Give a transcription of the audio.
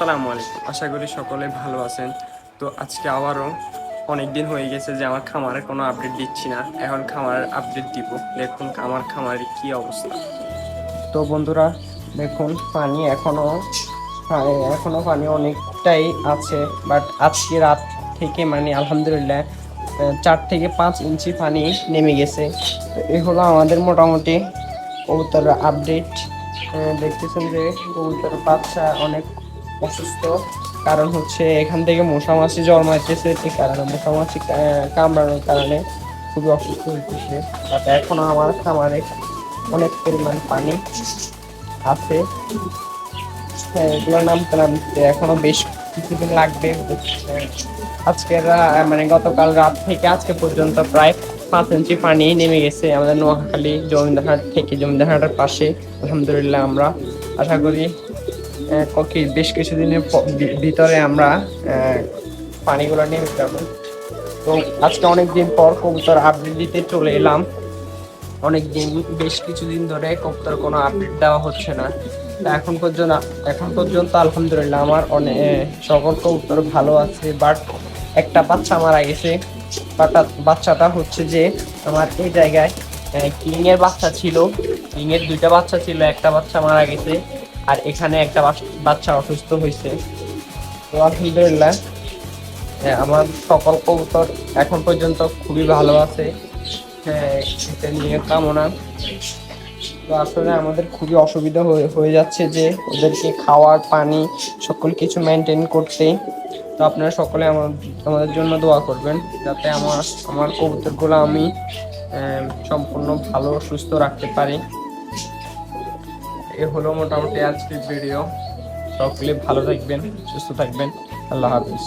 আসসালামু আলাইকুম। আশা করি সকলে ভালো আছেন। তো আজকে আবারও অনেক দিন হয়ে গেছে যে আমার খামারের কোনো আপডেট দিচ্ছি না। এখন খামারের আপডেট দিব। দেখুন আমার খামারের কি অবস্থা। তো বন্ধুরা, দেখুন, পানি এখনও এখনও পানি অনেকটাই আছে। বাট আজকে রাত থেকে মানে আলহামদুলিল্লাহ চার থেকে পাঁচ ইঞ্চি পানি নেমে গেছে। তো এই হলো আমাদের মোটামুটি কবুতর আপডেট দেখতেছেন যে কবুতর বাচ্চা অনেক অসুস্থ। কারণ হচ্ছে এখান থেকে মশামাছি জন্মাইতেছে এই কারণে মশা মাছি কামড়ানোর কারণে খুবই অসুস্থ হইতেছে। বাট এখনও আমার খামারে অনেক পরিমাণ পানি আছে। হ্যাঁ, এগুলো নামতে নামতে এখনও বেশ কিছুদিন লাগবে। আজকে মানে গতকাল রাত থেকে আজকে পর্যন্ত প্রায় পাঁচ ইঞ্চি পানি নেমে গেছে আমাদের নোয়াখালী জমিদারহাট থেকে জমিদারহাটের পাশে। আলহামদুলিল্লাহ আমরা আশা করি ককি, বেশ কিছুদিনের ভিতরে আমরা পানিগুলো নেমে যাব। তো আজকে অনেক দিন পর কবুতর আপডেট দিতে চলে এলাম। অনেক দিন বেশ কিছুদিন ধরে কবুতর কোনো আপডেট দেওয়া হচ্ছে না। এখন পর্যন্ত এখন পর্যন্ত আলহামদুলিল্লাহ আমার অনেক সকল কবুতর ভালো আছে বাট একটা বাচ্চা মারা গেছে। বাচ্চাটা হচ্ছে যে আমার এই জায়গায় কিং এর বাচ্চা ছিল। কিং এর দুইটা বাচ্চা ছিল, একটা বাচ্চা মারা গেছে। আর এখানে একটা বাচ- বাচ্চা অসুস্থ হয়েছে তো আলহামদুলিল্লাহ হ্যাঁ, আমার সকল কবুতর এখন পর্যন্ত খুবই ভালো আছে। হ্যাঁ নিয়ে কামনা। তো আসলে আমাদের খুবই অসুবিধা হয়ে হয়ে যাচ্ছে যে ওদেরকে খাওয়ার পানি সকল কিছু মেনটেন করতে। তো আপনারা সকলে আমার আমাদের জন্য দোয়া করবেন যাতে আমার আমার কবুতরগুলো আমি সম্পূর্ণ ভালো সুস্থ রাখতে পারি। এ হলো মোটামুটি আজকের ভিডিও সকলে ভালো থাকবেন সুস্থ থাকবেন। আল্লাহ হাফিজ।